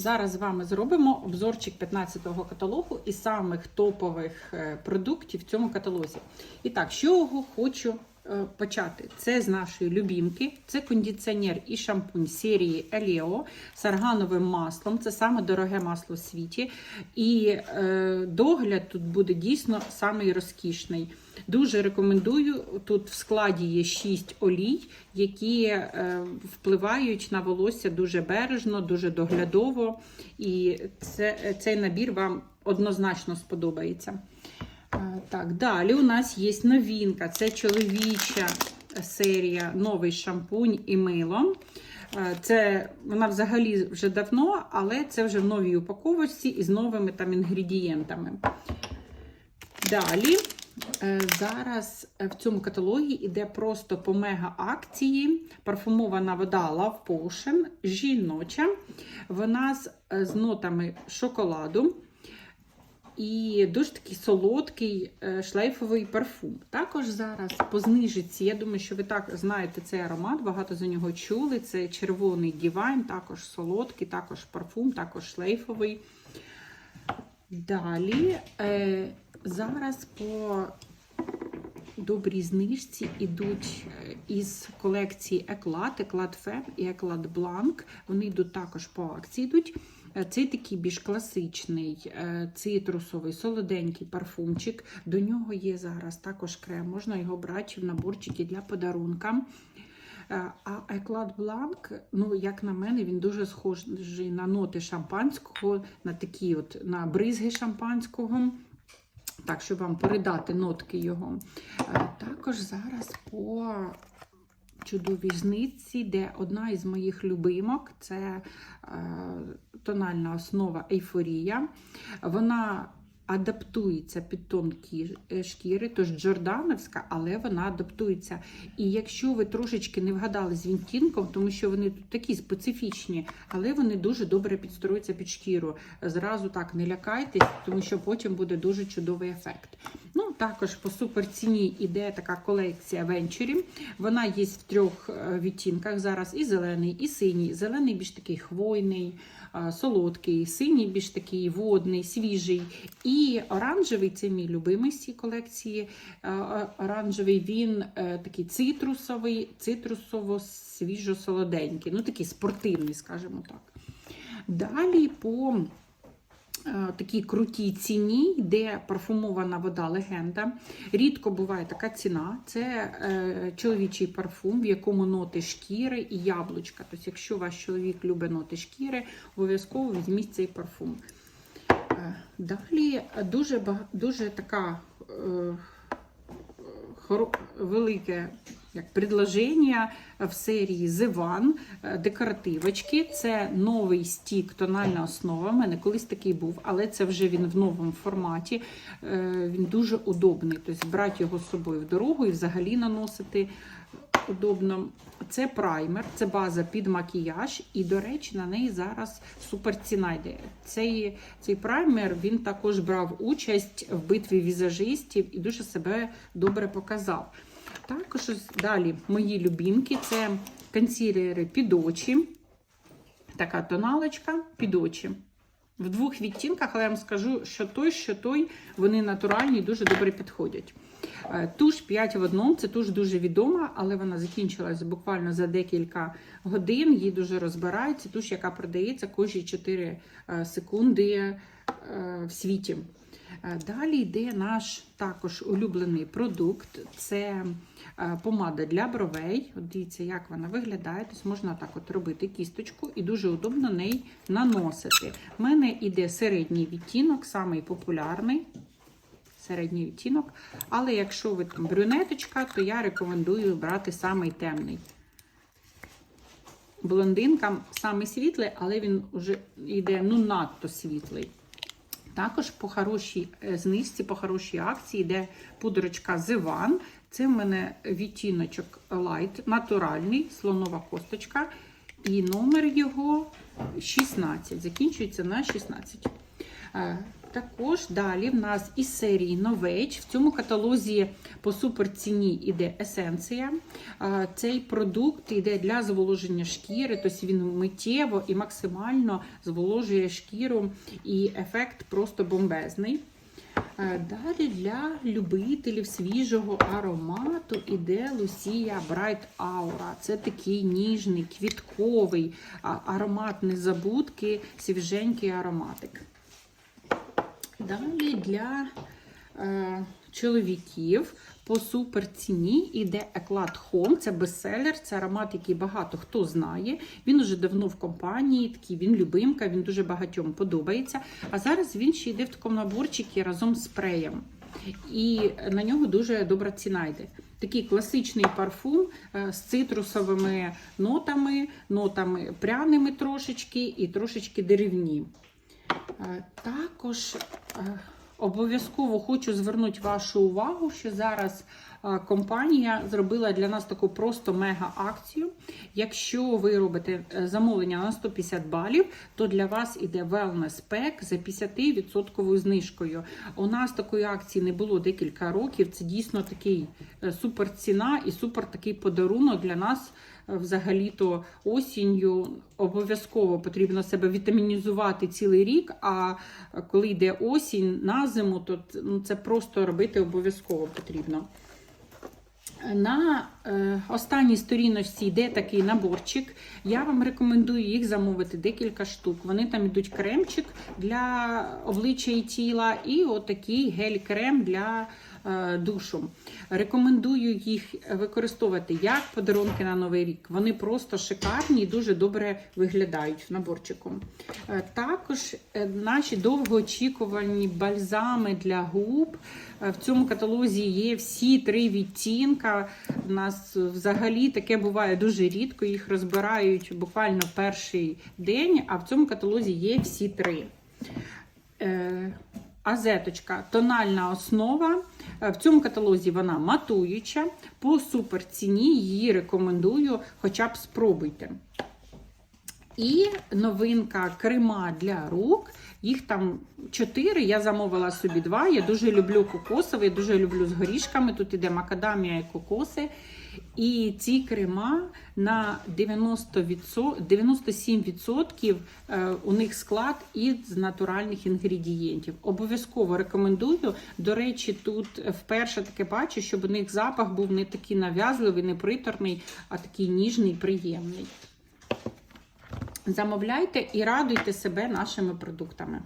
Зараз з вами зробимо обзорчик 15-го каталогу і самих топових е, продуктів в цьому каталозі. І так, чого хочу почати? Це з нашої любімки. Це кондиціонер і шампунь серії Еліо з аргановим маслом. Це саме дороге масло в світі. І е, догляд тут буде дійсно самий розкішний. Дуже рекомендую. Тут в складі є 6 олій, які е, впливають на волосся дуже бережно, дуже доглядово. І це, цей набір вам однозначно сподобається. Е, Так, далі у нас є новинка. Це чоловіча серія новий шампунь і мило. Е, Це вона взагалі вже давно, але це вже в новій упаковочці із новими там інгредієнтами. Далі. Е, Зараз в цьому каталогі йде просто по мега акції парфумована вода Love Potion, жіноча. Вона з, з нотами шоколаду і дуже такий солодкий е, шлейфовий парфум. Також зараз по знижиці, я думаю, що ви так знаєте цей аромат, багато за нього чули. Це червоний дівайн, також солодкий, також парфум, також шлейфовий. Далі е, зараз по добрій знижці йдуть е, із колекції Еклад, Еклад Фем і Еклад Бланк. Вони йдуть також по акції. йдуть. Е, Це такий більш класичний е, цитрусовий, солоденький парфумчик. До нього є зараз також крем, можна його брати в наборчики для подарунка. А Еклад Бланк, ну, як на мене, він дуже схожий на ноти шампанського, на такі от на бризги шампанського. Так, щоб вам передати нотки його. Е, Також зараз по чудовій зниці, де одна із моїх любимок це е, тональна основа ейфорія. Вона адаптується під тонкі е, шкіри, тож джордановська, але вона адаптується. І якщо ви трошечки не вгадали з відтінком, тому що вони тут такі специфічні, але вони дуже добре підстроюються під шкіру. Зразу так не лякайтесь, тому що потім буде дуже чудовий ефект. Ну, також по суперціні іде така колекція венчурів. Вона є в трьох е, відтінках зараз: і зелений, і синій. Зелений більш такий хвойний, е, солодкий, синій більш такий водний, свіжий. І оранжевий це мій любимий з колекції. Е, е, Оранжевий він е, такий цитрусовий, цитрусово-свіжо-солоденький, ну такий спортивний, скажімо так. Далі по такій крутій ціні йде парфумована вода легенда. Рідко буває така ціна. Це чоловічий парфум, в якому ноти шкіри і яблучка. Тобто, якщо ваш чоловік любить ноти шкіри, обов'язково візьміть цей парфум. Далі дуже, дуже така е, хоро- велике як предложення в серії The One е, декоративочки. Це новий стік, тональна основа. У мене колись такий був, але це вже він в новому форматі. Е, Він дуже удобний. Тобто брати його з собою в дорогу і взагалі наносити удобно. Це праймер, це база під макіяж, і, до речі, на неї зараз супер ціна йде. Цей, цей праймер він також брав участь в битві візажистів і дуже себе добре показав. Також далі мої любімки це консилери під очі. Така тоналочка під очі. В двох відтінках, але я вам скажу, що той, що той, вони натуральні і дуже добре підходять. Е, Туш 5 в одному, це туш дуже відома, але вона закінчилась буквально за декілька годин. Її дуже розбирають. Це туш, яка продається кожні 4 е, секунди е, в світі. Е, Далі йде наш також улюблений продукт. Це е, помада для бровей. От дивіться, як вона виглядає. Тобто можна так от робити кісточку і дуже удобно неї наносити. У мене йде середній відтінок, самий популярний. Середній відтінок. Але якщо ви там брюнеточка, то я рекомендую брати самий темний. Блондинкам самий світлий, але він вже йде ну надто світлий. Також по хорошій е, знижці, по хорошій акції йде пудрочка Зиван. Це в мене відтіночок Light, натуральний, слонова косточка. І номер його 16. Закінчується на 16. Також далі в нас із серії Новейдж. В цьому каталозі по суперціні йде есенція. Цей продукт йде для зволоження шкіри, тобто він миттєво і максимально зволожує шкіру, і ефект просто бомбезний. Далі для любителів свіжого аромату іде Лусія Bright Aura. Це такий ніжний, квітковий аромат незабудки, свіженький ароматик. Далі для е, чоловіків по суперціні іде Еклад Home. Це бестселер, це аромат, який багато хто знає. Він уже давно в компанії, такий він любимка, він дуже багатьом подобається. А зараз він ще йде в такому наборчику разом з спреєм. І на нього дуже добра ціна йде. Такий класичний парфум е, з цитрусовими нотами, нотами пряними трошечки і трошечки деревні. Е, Також е, обов'язково хочу звернути вашу увагу, що зараз компанія зробила для нас таку просто мега-акцію. Якщо ви робите е, замовлення на 150 балів, то для вас іде Wellness Pack за 50% знижкою. У нас такої акції не було декілька років. Це дійсно такий е, супер ціна і супер такий подарунок для нас. Е, Взагалі-то осінню обов'язково потрібно себе вітамінізувати цілий рік. А коли йде осінь на зиму, то ну, це просто робити обов'язково потрібно. На е, останній сторіночці йде такий наборчик. Я вам рекомендую їх замовити декілька штук. Вони там йдуть кремчик для обличчя і тіла, і отакий гель-крем для е, душу. Рекомендую їх використовувати як подарунки на Новий рік. Вони просто шикарні і дуже добре виглядають наборчиком. Е, також е, наші довгоочікувані бальзами для губ. В цьому каталозі є всі три відтінка. У нас взагалі таке буває дуже рідко. Їх розбирають буквально перший день, а в цьому каталозі є всі три. Азеточка тональна основа. Е, В цьому каталозі вона матуюча. По суперціні її рекомендую, хоча б спробуйте. І новинка крема для рук. Їх там чотири. Я замовила собі два. Я дуже люблю кокосовий, я дуже люблю з горішками. Тут іде макадамія і кокоси. І ці крема на 90%, 97% е, у них склад із натуральних інгредієнтів. Обов'язково рекомендую. До речі, тут вперше таке бачу, щоб у них запах був не такий нав'язливий, не приторний, а такий ніжний, приємний. Замовляйте і радуйте себе нашими продуктами.